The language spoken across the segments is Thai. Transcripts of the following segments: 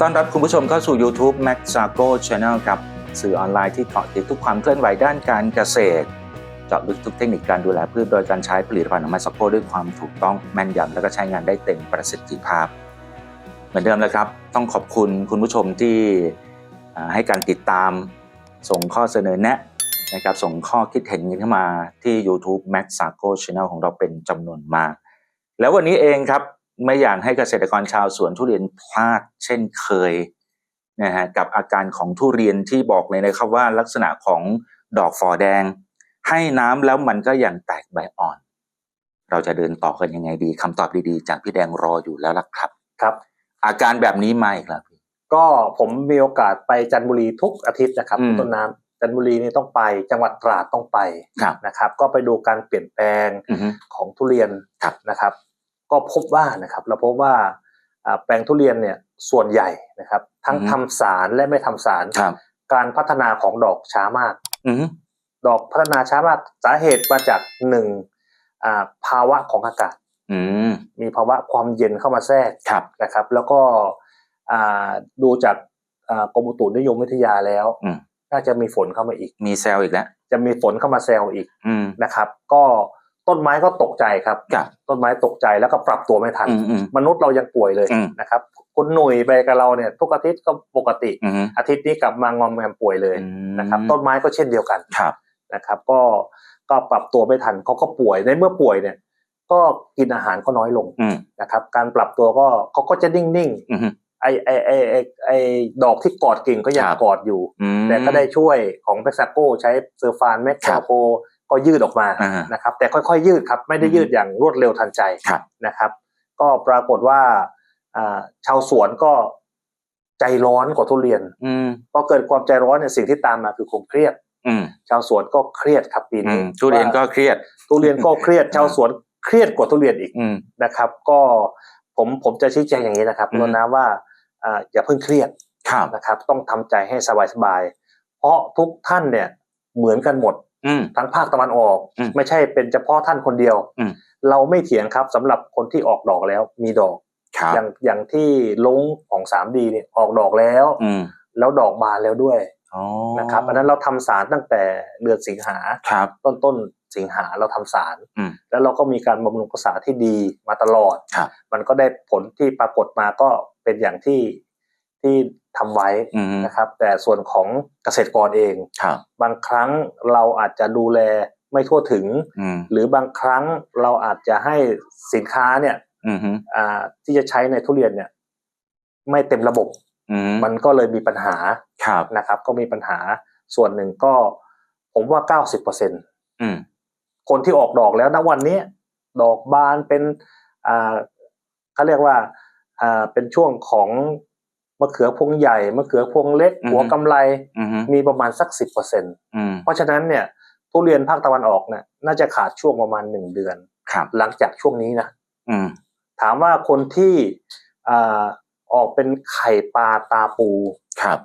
ต้อนรับคุณผู้ชมเข้าสู่ YouTube Max Sago Channel ครับสื่อออนไลน์ที่เกาะติดทุกความเคลื่อนไหวด้านการเกษตรเจาะลึกทุกเทคนิคการดูแลพืชโดยการใช้ผลิตภัณฑ์ของมาสโกด้วยความถูกต้องแม่นยำและก็ใช้งานได้เต็มประสิทธิภาพ เหมือนเดิมเลยครับ ต้องขอบคุณคุณผู้ชมที่ให้การติดตาม ส่งข้อเสนอแนะนะครับส่งข้อคิดเห็นกันเข้ามาที่ YouTube Max Sago Channel ของเราเป็นจำนวนมาก แล้ววันนี้เองครับ ไม่อยากให้เกษตรกรชาวสวนทุเรียนพลาดเช่นเคยนะฮะกับอาการของทุเรียนที่บอกเลยนะครับว่าลักษณะของดอกฝอแดง ให้น้ำแล้วมันก็ยังแตกใบอ่อน เราจะเดินต่อกันยังไงดีคำตอบดีๆ จากพี่แดงรออยู่แล้วล่ะครับครับ อาการแบบนี้มาอีกแล้วพี่ก็ผมมีโอกาสไปจันทบุรีทุกอาทิตย์นะครับอืมต้นน้ำจันทบุรีนี่ต้องไปจังหวัดตราดต้องไปครับนะครับ ก็ไปดูการเปลี่ยนแปลงอือฮึของทุเรียนครับนะครับ ก็พบว่านะครับเราพบว่าอ่าแปลงทุเรียนเนี่ยส่วนใหญ่นะครับ ทั้งทำสารและไม่ทำสารครับการพัฒนาของดอกช้ามากอือฮึดอกพัฒนาช้ามากสาเหตุมาจากหนึ่งอ่าภาวะของอากาศอืมมีภาวะความเย็นเข้ามาแทรกครับนะครับ แล้วก็อ่าดูจากอ่ากรมอุตุนิยมวิทยาแล้วอืมน่าจะมีฝนเข้ามาอีก มีเซลล์อีกแล้ว จะมีฝนเข้ามาแซวอีกอืมนะครับ ก็ ต้นไม้ก็ตกใจครับครับ ต้นไม้ตกใจแล้วก็ปรับตัวไม่ทันอืมอืมมนุษย์เรายังป่วยเลยอืมนะครับคุณหนุ่ยไปกับเราเนี่ยทุกอาทิตย์ก็ปกติอืมอาทิตย์นี้กลับมางอมแงมป่วยเลยอืมนะครับ ต้นไม้ก็เช่นเดียวกันครับนะครับ ก็ก็ปรับตัวไม่ทันเขาก็ป่วยในเมื่อป่วยเนี่ย ก็กินอาหารก็น้อยลงอืมนะครับ การปรับตัวก็เขาก็จะนิ่งๆอืมไอไอไอไอไอดอกที่กอดกิ่งก็ยังครับกอดอยู่อืมแต่ก็ได้ช่วยของเ e กซ a โกใช้เซอร์ฟานแมกครัคาบโป ก็ยืดออกมาอ่านะครับ แต่ค่อยๆ ยืดครับ ไม่ได้อืมยืดอย่างรวดเร็วทันใจครับนะครับ ก็ปรากฏว่าอ่าชาวสวนก็ใจร้อนกว่าทุเรียน อืมพอเกิดความใจร้อนเนี่ยสิ่งที่ตามมาคือความเครียด อืมชาวสวนก็เครียดครับปีอืนี้มทุเรียนก็ว่าเครียด ทุเรียนก็เครียด ชาวสวนเครียดกว่าทุเรียนอีกอืมนะครับ ก็ผมผมจะชี้แจงอย่างนี้นะครับอืมรดน้ำว่าอ่าอย่าเพิ่งเครียดครับนะครับ ต้องทำใจให้สบายๆเพราะทุกท่านเนี่ยเหมือนกันหมดอืม ทั้งภาคตะวันออกอืมไม่ใช่เป็นเฉพาะท่านคนเดียวอืมเราไม่เถียงครับสำหรับคนที่ออกดอกแล้ว มีดอกครับอย่างอย่างที่ลงของ 3D เนี่ยออกดอกแล้วอืมแล้วดอกบานแล้วด้วยอ๋อนะครับอันนั้นเราทำสารตั้งแต่เดือนสิงหาครับต้นต้นสิงหาเราทำสารอืมแล้วเราก็มีการบำรุงรักษาที่ดีมาตลอดครับมันก็ได้ผลที่ปรากฏมาก็เป็นอย่างที่ ที่ทำไว้อืมนะครับ แต่ส่วนของเกษตรกรเองครับบางครั้งเราอาจจะดูแลไม่ทั่วถึงอืมหรือบางครั้งเราอาจจะให้สินค้าเนี่ยอืมอ่าที่จะใช้ในทุเรียนเนี่ย ไม่เต็มระบบอืมมันก็เลยมีปัญหาครับนะครับ ก็มีปัญหาส่วนหนึ่งก็ ผมว่าเก้าสิบเปอร์เซ็นอืมคนที่ออกดอกแล้วณวันนี้ดอกบานเป็นอ่าเขาเรียกว่าอ่าเป็นช่วงของ มะเขือพวงใหญ่มะเขือพวงเล็กอือฮึหัวกำไรอืมมีประมาณสักสิบเปอร์เซ็นอืมเพราะฉะนั้นเนี่ยทุเรียนภาคตะวันออกเนี่ยน่าจะขาดช่วงประมาณหนึ่งเดือนครับหลังจากช่วงนี้นะอืมถามว่าคนที่อ่าออกเป็นไข่ปลาตาปูครับ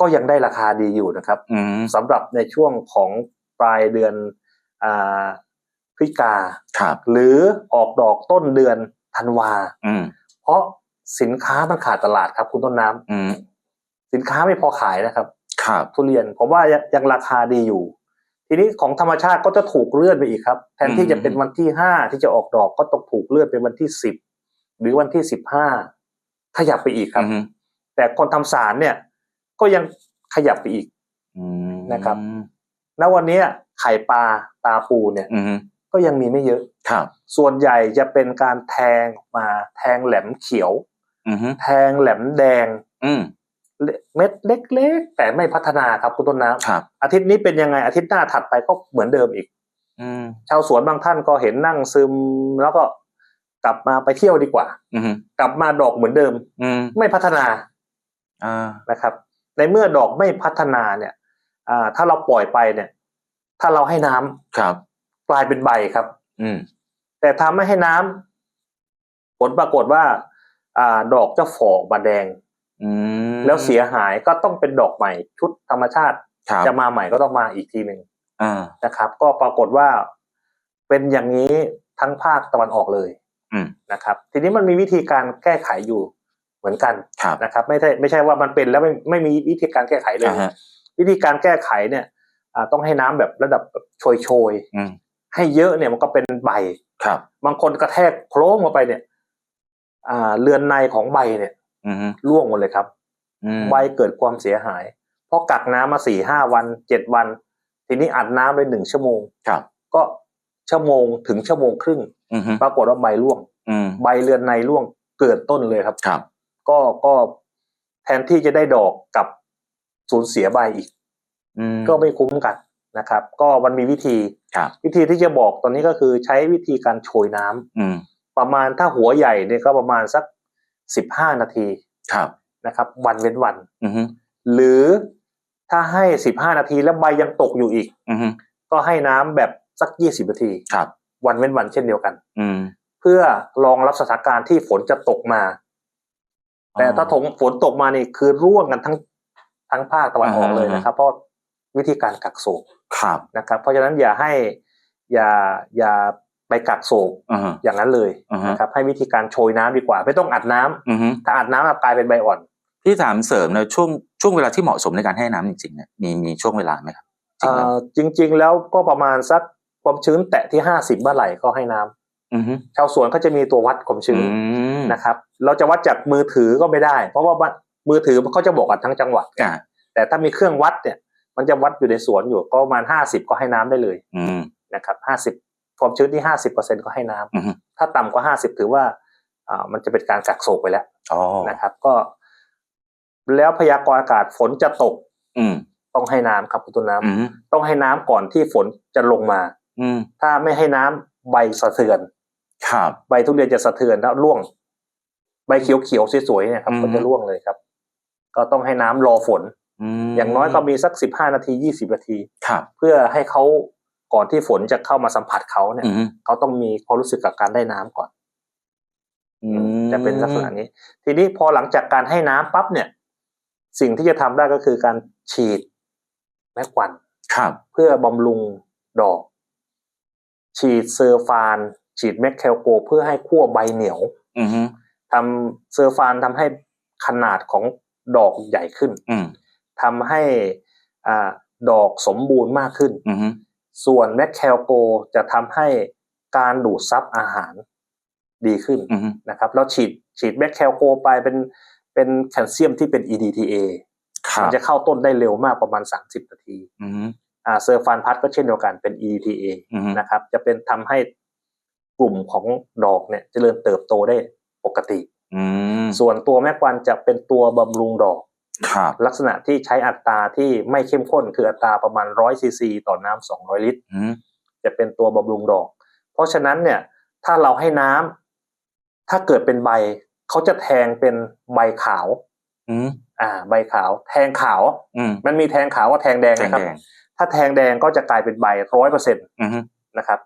ก็ยังได้ราคาดีอยู่นะครับอืมสำหรับในช่วงของปลายเดือนอ่าพฤศจิกาครับหรือออกดอกต้นเดือนธันวาอืมเพราะ สินค้ามันขาดตลาดครับ คุณต้นน้ำอืมสินค้าไม่พอขายนะครับครับทุเรียนผมว่ายังยังราคาดีอยู่ ทีนี้ของธรรมชาติก็จะถูกเลื่อนไปอีกครับ แทนที่จะเป็นวันที่ห้าที่จะออกดอกก็ต้องถูกเลื่อนเป็นวันที่สิบหรือวันที่สิบห้าขยับไปอีกครับอืมแต่คนทำสารเนี่ย ก็ยังขยับไปอีกอืมนะครับณวันนี้ไข่ปลาตาปูเนี่ยอืมก็ยังมีไม่เยอะครับ ส่วนใหญ่จะเป็นการแทงออกมาแทงแหลมเขียวอืม แทงแหลมแดงอืมเม็ดเล็กๆแต่ไม่พัฒนาครับคุณต้นน้ำครับอาทิตย์นี้เป็นยังไงอาทิตย์หน้าถัดไปก็เหมือนเดิมอีกอืมชาวสวนบางท่านก็เห็นนั่งซึมแล้วก็กลับมาไปเที่ยวดีกว่าอืมกลับมาดอกเหมือนเดิมอืมไม่พัฒนาอ่านะครับ ในเมื่อดอกไม่พัฒนาเนี่ยอ่าถ้าเราปล่อยไปเนี่ย ถ้าเราให้น้ำครับ กลายเป็นใบครับอืมแต่ถ้าไม่ให้น้ำผลปรากฏว่า อ่าดอกจะฝ่อมาแดง อืมแล้วเสียหายก็ต้องเป็นดอกใหม่ ชุดธรรมชาติครับจะมาใหม่ก็ต้องมาอีกทีหนึ่งอ่านะครับ ก็ปรากฏว่าเป็นอย่างนี้ทั้งภาคตะวันออกเลยอืมนะครับ ทีนี้มันมีวิธีการแก้ไขอยู่เหมือนกันครับนะครับ ไม่ใช่ไม่ใช่ว่ามันเป็นแล้วไม่ไม่มีวิธีการแก้ไขเลย อ่าฮะวิธีการแก้ไขเนี่ยอ่าต้องให้น้ำแบบระดับแบบโชยโชยๆอืมให้เยอะเนี่ยมันก็เป็นใบ ครับ บางคนกระแทกโคล้งลงไปเนี่ย อ่าเรือนในของใบเนี่ยอืมร่วงหมดเลยครับอืมใบเกิดความเสียหาย เพราะกักน้ำมาสี่ห้าวันเจ็ดวัน ทีนี้อัดน้ำไปหนึ่งชั่วโมงครับ ก็ชั่วโมงถึงชั่วโมงครึ่งอืมปรากฏว่าใบร่วงอืมใบเรือนในร่วงเกิดต้นเลยครับครับ ก็ก็แทนที่จะได้ดอกกลับสูญเสียใบอีกอืมก็ไม่คุ้มกันนะครับ ก็มันมีวิธีครับวิธีที่จะบอกตอนนี้ก็คือใช้วิธีการโชยน้ำอืม ประมาณถ้าหัวใหญ่เนี่ยก็ประมาณสักสิบห้านาทีครับนะครับ วันเว้นวันอืมหรือถ้าให้สิบห้านาทีแล้วใบยังตกอยู่อีกอืมก็ให้น้ำแบบสักยี่สิบนาทีครับ วันเว้นวันเช่นเดียวกัน อืมเพื่อรองรับสถานการณ์ที่ฝนจะตกมา แต่ถ้าถงฝนตกมานี่คือร่วงกันทั้งทั้งภาคตะวันออกเลยนะครับ เพราะวิธีการกักโศกครับนะครับ เพราะฉะนั้นอย่าให้ อย่าอย่า ไปกักโศกอืมอย่างนั้นเลยอือฮะนะครับให้วิธีการโชยน้ำดีกว่า ไม่ต้องอัดน้ำอืมถ้าอัดน้ำอะกลายเป็นใบอ่อนพี่ถามเสริมนะช่วงช่วงเวลาที่เหมาะสมในการให้น้ำจริงๆเนี่ยมีมีช่วงเวลาไหมครับจริงแล้วเอ่อจริงๆแล้วก็ประมาณสักความชื้นแตะที่ห้าสิบเมื่อไหร่ก็ให้น้ำอืมชาวสวนก็จะมีตัววัดความชื้นมนะครับ เราจะวัดจากมือถือก็ไม่ได้ เพราะว่ามือถือเขาจะบอกกันทั้งจังหวัดอ่าแต่ถ้ามีเครื่องวัดเนี่ย มันจะวัดอยู่ในสวนอยู่ก็ประมาณห้าสิบก็ให้น้ำได้เลยอืมนะครับห้าสิบ ความชื้นที่ห้าสิบเปอร์เซ็นก็ให้น้ำอืมถ้าต่ำกว่าห้าสิบถือว่าอ่ามันจะเป็นการกักโศกไปแล้วอ๋อนะครับ ก็ แล้วพยากรณ์อากาศฝนจะตก อืมต้องให้น้ำครับคุณต้นน้ำอืมต้องให้น้ำก่อนที่ฝนจะลงมา อืมถ้าไม่ให้น้ำใบสะเทือน ครับ ใบทุเรียนจะสะเทือนแล้วร่วง ใบเขียวๆสวยๆเนี่ยครับอืมก็จะร่วงเลยครับ ก็ต้องให้น้ำรอฝนมอย่างน้อยก็มีสักสิบห้านาทียี่สิบนาทีครับเพื่อให้เขา ก่อนที่ฝนจะเข้ามาสัมผัสเขาเนี่ยอืมเขาต้องมีความรู้สึกกับการได้น้ำก่อนอืมจะเป็นลักษณะนี้ ทีนี้พอหลังจากการให้น้ำปั๊บเนี่ย สิ่งที่จะทำได้ก็คือการฉีดแมกวันครับ เพื่อบำรุงดอก ฉีดเซอร์ฟาน ฉีดแมคแคลโก เพื่อให้ขั้วใบเหนียวอืมทำเซอร์ฟานทำให้ขนาดของดอกใหญ่ขึ้นอืมทำให้อ่าดอกสมบูรณ์มากขึ้นอืม ส่วนแมคแคลโกจะทำให้การดูดซับอาหารดีขึ้นอืมนะครับ แล้วฉีดฉีดแมคแคลโกไปเป็นเป็นแคลเซียมที่เป็น EDTA ครัมับจะเข้าต้นได้เร็วมากประมาณ 30 นาทีอืมอ่าเซอร์ฟานพัดก็เช่นเดียวกันเป็น EDTA อืมนะครับ จะเป็นทำให้กลุ่มของดอกเนี่ยเจริญเติบโตได้ปกติอืมส่วนตัวแมกวันจะเป็นตัวบำรุงดอกครับ ลักษณะที่ใช้อัตราที่ไม่เข้มข้นคืออัตราประมาณ100ซีซีต่อน้ำ200ลิตรอืมจะเป็นตัวบำรุงดอก เพราะฉะนั้นเนี่ย ถ้าเราให้น้ำถ้าเกิดเป็นใบเขาจะแทงเป็นใบขาวอืมอ่า ใบขาว แทงขาวอืมมันมีแทงขาวกับแทงแดงแดงนะครับแดงถ้าแทงแดงก็จะกลายเป็นใบร้อยเปอร์เซ็นต์อืมนะครับ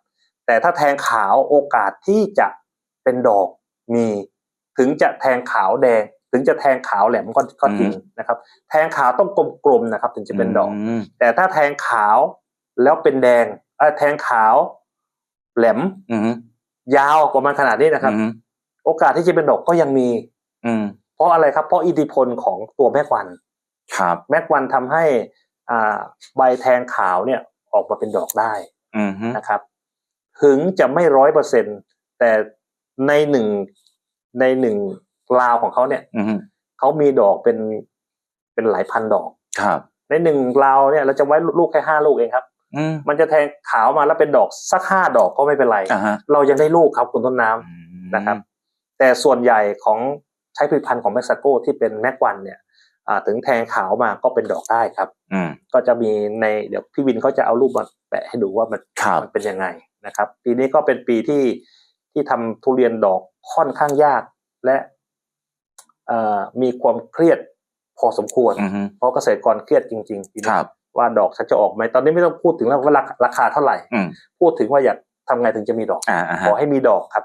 แต่ถ้าแทงขาวโอกาสที่จะเป็นดอกมี ถึงจะแทงขาวแดง ถึงจะแทงขาวแหลมก็ก็จริงนะครับ แทงขาวต้องกลมๆนะครับ ถึงจะเป็นดอกมแต่ถ้าแทงขาวแล้วเป็นแดงเออแทงขาวแหลมอืมยาวกว่ามันขนาดนี้นะครับอืมโอกาสที่จะเป็นดอกก็ยังมี อืมเพราะอะไรครับ เพราะอิทธิพลของตัวแมกวันครับ แมกวันทำให้อ่าใบแทงขาวเนี่ยออกมาเป็นดอกได้อืมนะครับ ถึงจะไม่ร้อยเปอร์เซ็นแต่ในหนึ่งในหนึ่ง ราวของเขาเนี่ยอืมเขามีดอกเป็นเป็นหลายพันดอกครับในหนึ่งราวเนี่ยเราจะไว้ลูกแค่ห้าลูกเองครับอืมมันจะแทงขาวมาแล้วเป็นดอกสักห้าดอกก็ไม่เป็นไรอ่าฮะเรายังได้ลูกครับคุณต้นน้ำอืมนะครับ แต่ส่วนใหญ่ของใช้ผลิตภัณฑ์ของเม็กซิโกที่เป็นแมกวันเนี่ยอ่าถึงแทงขาวมาก็เป็นดอกได้ครับอืมก็จะมีในเดี๋ยวพี่วินเขาจะเอารูปมาแปะให้ดูว่ามันครับมันเป็นยังไงนะครับ ปีนี้ก็เป็นปีที่ที่ทำทุเรียนดอกค่อนข้างยาก และเอ่อ มีความเครียดพอสมควรอืมเพราะเกษตรกรเครียดจริงๆปีคนี้รับว่าดอกฉันจะออกไหมตอนนี้ไม่ต้องพูดถึงแล้วว่าราคาราคาเท่าไหร่อืมพูดถึงว่าอยากทำไงถึงจะมีดอกอ่าอ่าขฮะอให้มีดอกครับ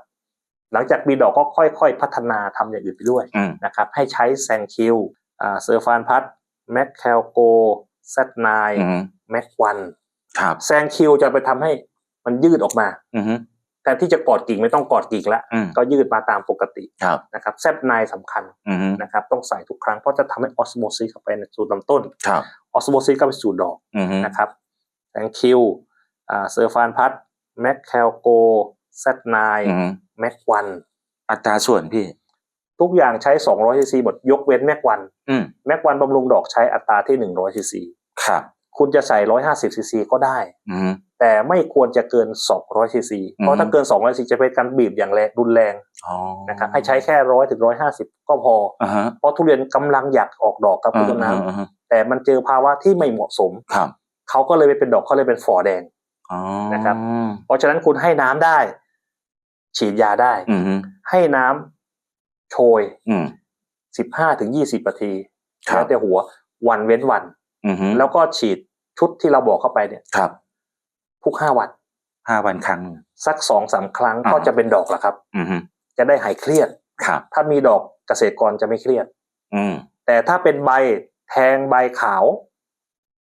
หลังจากมีดอกก็ค่อยๆ พัฒนาทำอย่างอื่นไปด้วยอืมนะครับ ให้ใช้แซงคิวอ่าเซอร์ฟานพัทแมคแคลโกเซตไนอืมแมกวันครับแซงคิวจะไปทำให้มันยืดออกมาอืม แทนที่จะกอดกิ่งไม่ต้องกอดกิ่งละอืมก็ยืดมาตามปกติครับ นะครับแซบไนสำคัญอืมนะครับต้องใส่ทุกครั้งเพราะจะทำให้ออสโมซิสเข้าไปในสู่ลำต้นครับ ออสโมซิสเข้าไปสู่ดอก อืมนะครับแองคิวอ่าเซอร์ฟานพัทแมคแคลโกแซดไนอืมแม็กวันอัตราส่วนพี่ ทุกอย่างใช้ 200ซีซีหมดยกเว้นแม็กวันอืมแม็กวันบำรุงดอกใช้อัตราที่ 100ซีซีครับ คุณจะใส่150ซีซีก็ได้อืมแต่ไม่ควรจะเกิน200ซีซีเพราะถ้าเกิน200ซีซีจะเป็นการบีบอย่างแรงรุนแรงอ๋อนะครับให้ใช้แค่ร้อยถึงร้อยห้าสิบก็พออ่าฮะเพราะทุเรียนกำลังอยากออกดอกครับคุณต้นน้อ่าอ่าำแต่มันเจอภาวะที่ไม่เหมาะสมครับเขาก็เลยไปเป็นดอกเขาเลยเป็นฝอแดงอ๋อนะครับ เพราะฉะนั้นคุณให้น้ำได้ ฉีดยาได้อืมให้น้ำโชยอืมสิบห้าถึงยี่สิบนาทีครัแล้บวแต่หัววันเว้นวันอืม แล้วก็ฉีดชุดที่เราบอกเข้าไปเนี่ยครับ ทุกห้าวันห้าวันครั้ง สักสองสามครั้งอ่าก็จะเป็นดอกแล้วครับอืมจะได้หายเครียดครับ ถ้ามีดอกเกษตรกรจะไม่เครียด อืมแต่ถ้าเป็นใบแทงใบขาว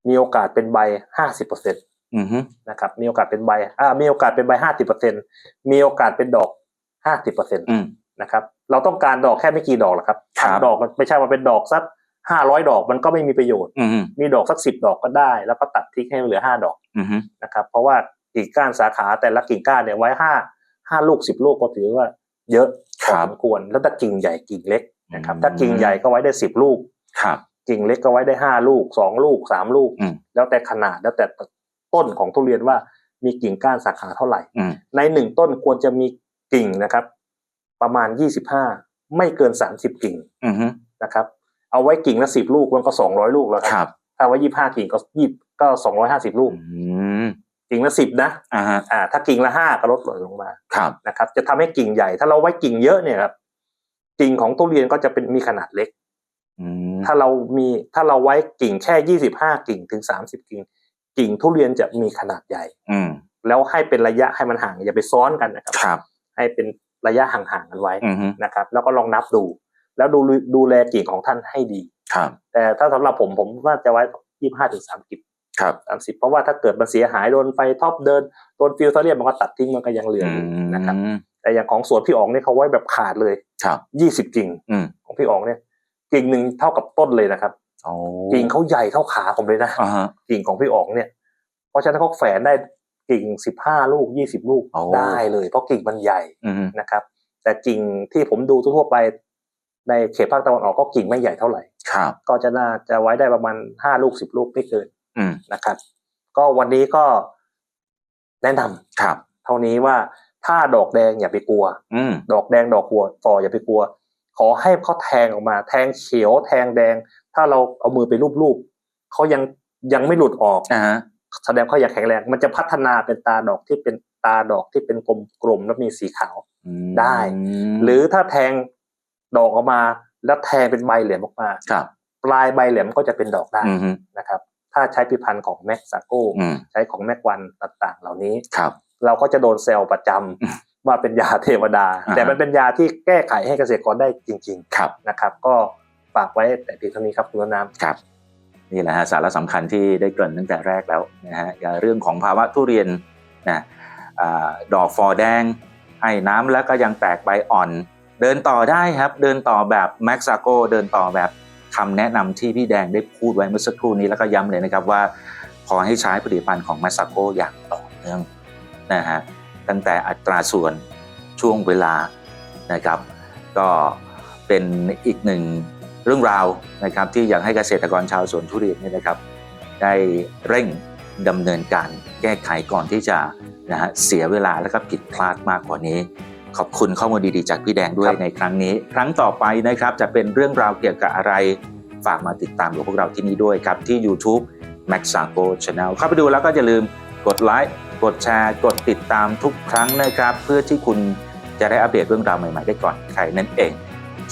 มีโอกาสเป็นใบห้าสิบเปอร์เซ็นตอืมนะครับ มีโอกาสเป็นใบอ่ามีโอกาสเป็นใบห้าสิบเปอร์เซ็นมีโอกาสเป็นดอกห้าสิบเปอร์เซ็นตอืมนะครับ เราต้องการดอกแค่ไม่กี่ดอกหรอกครับครับทำดอกมันไม่ใช่ว่าเป็นดอกสัก ห้าร้อยดอกมันก็ไม่มีประโยชน์อืมมีดอกสักสิบดอกก็ได้ แล้วก็ตัดทิ้งให้เหลือห้าดอกอืมนะครับ เพราะว่ากิ่งก้านสาขาแต่ละกิ่งก้านเนี่ยไว้ห้าห้าลูกสิบลูกก็ถือว่า เยอะพอสมควรแล้วถ้ากิ่งใหญ่กิ่งเล็กนะครับ ถ้ากิ่งใหญ่ก็ไว้ได้สิบลูกครับกิ่งเล็กก็ไว้ได้ห้าลูกสองลูกสามลูกอืมแล้วแต่ขนาดแล้วแต่ต้นของทุเรียนว่ามีกิ่งก้านสาขาเท่าไหร่อืมในหนึ่งต้นควรจะมีกิ่งนะครับ ประมาณยี่สิบห้าไม่เกินสามสิบกิ่งอืมนะครับ เอาไว้กิ่งละสิบลูกมันก็สองร้อยลูกแล้วครับ ถ้าไว้ยี่ห้ากิ่งก็ยี่ก็สองร้อยห้าสิบลูกอืมกิ่งละสิบนะอ่าฮะอ่า ถ้ากิ่งละห้าก็ลดหล่นลงมาครับนะครับ จะทำให้กิ่งใหญ่ ถ้าเราไว้กิ่งเยอะเนี่ยครับกิ่งของทุเรียนก็จะเป็นมีขนาดเล็กอืมถ้าเรามีถ้าเราไว้กิ่งแค่ยี่สิบห้ากิ่งถึงสามสิบกิ่ง กิ่งทุเรียนจะมีขนาดใหญ่ อืมแล้วให้เป็นระยะให้มันห่างอย่าไปซ้อนกันนะครับครับให้เป็นระยะห่างๆกันไว้อืมนะครับ แล้วก็ลองนับดู แล้วดูดูแลกิ่งของท่านให้ดีครับ แต่ถ้าสำหรับผมผมว่าจะไว้ยี่ห้าถึงสามกิ่งครับสามสิบเพราะว่าถ้าเกิดมันเสียหายโดนไฟท็อปเดินโดนฟิวเทอเรียมมันก็ตัดทิ้งมันก็ยังเหลืออือยู่มนะครับแต่อย่างของสวนพี่อ๋องเนี่ยเขาไว้แบบขาดเลยครับยี่สิบกิ่งอืมของพี่อ๋องเนี่ยกิ่งหนึ่งเท่ากับต้นเลยนะครับโอ้กิ่งเขาใหญ่เท่าขาผมเลยนะอ่าฮะกิ่งของพี่อ๋องเนี่ย เพราะฉะนั้นเขาแฝนได้กิ่งสิบห้าลูกยี่สิบลูกโอ้ได้เลย เพราะกิ่งมันใหญ่อืมนะครับ แต่กิ่งที่ผมดูทั่วๆไป ในเขตภาคตะวันออกก็กิ่งไม่ใหญ่เท่าไหร่ครับ ก็จะน่าจะไว้ได้ประมาณห้าลูกสิบลูกไม่เกินอืมนะครับ ก็วันนี้ก็แนะนำครับ เท่านี้ว่าถ้าดอกแดงอย่าไปกลัว อืมดอกแดงดอกหัวฟออย่าไปกลัว ขอให้เขาแทงออกมา แทงเขียว แทงแดง ถ้าเราเอามือไปรูปๆเขายังยังไม่หลุดออกอ่าฮะแสดงเขาอยากแข็งแรง มันจะพัฒนาเป็นตาดอกที่เป็นตาดอกที่เป็นกลมๆแล้วมีสีขาวอืมได้ หรือถ้าแทง ดอกออกมา แล้วแทงเป็นใบเหลี่ยมออกมาครับปลายใบเหลี่ยมก็จะเป็นดอกได้อืมนะครับ ถ้าใช้ผลิตภัณฑ์ของแม็กซาโกอืมใช้ของแม็กวันต่างๆ เหล่านี้ครับ เราก็จะโดนเซลล์ประจำอืมว่าเป็นยาเทวดาอ่าฮะแต่มันเป็นยาที่แก้ไขให้เกษตรกรได้จริงครับๆนะครับ ก็ฝากไว้แต่เพียงเท่านี้ครับคุณต้นน้ำครับนี่แหละฮะสาระสำคัญที่ได้เกริ่นตั้งแต่แรกแล้วนะฮะเรื่องของภาวะทุเรียนนะอาดอกฟอแดงให้น้ำแล้วก็ยังแตกใบอ่อน เดินต่อได้ครับ เดินต่อแบบแม็กซาโกเดินต่อแบบคำแนะนำที่พี่แดงได้พูดไว้เมื่อสักครู่นี้แล้วก็ย้ำเลยนะครับว่า ขอให้ใช้ผลิตภัณฑ์ของแม็กซาโกอย่างต่อเนื่องนะฮะตั้งแต่อัตราส่วนช่วงเวลานะครับ ก็เป็นอีกหนึ่งเรื่องราวนะครับที่อยากให้เกษตรกรชาวสวนทุเรียนนี่นะครับ ได้เร่งดำเนินการแก้ไขก่อนที่จะนะฮะเสียเวลาแล้วก็ผิดพลาดมากกว่านี้ ขอบคุณข้อมูลดีๆจากพี่แดงด้วยครับในครั้งนี้ ครั้งต่อไปนะครับจะเป็นเรื่องราวเกี่ยวกับอะไร ฝากมาติดตามกับพวกเราที่นี่ด้วยครับที่ YouTube Max s a g o Channel เข้าไปดูแล้วก็อย่าลืมกดไลค์กดแชร์กดติดตามทุกครั้งนะครับ เพื่อที่คุณจะได้อัปเดตเรื่องราวใหม่ๆได้ก่อนใครนั่นเอง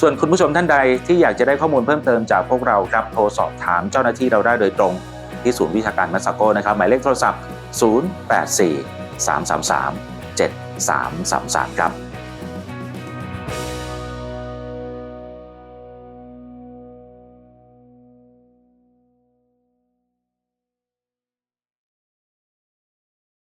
ส่วนคุณผู้ชมท่านใดที่อยากจะได้ข้อมูลเพิ่มเติมจากพวกเราครับโทรสอบถามเจ้าหน้าที่เราได้โดยตรง ที่ศูนย์วิชาการมัสโกนะครับหมายเลขโทรศัพท์ 084 333 7333 ครับ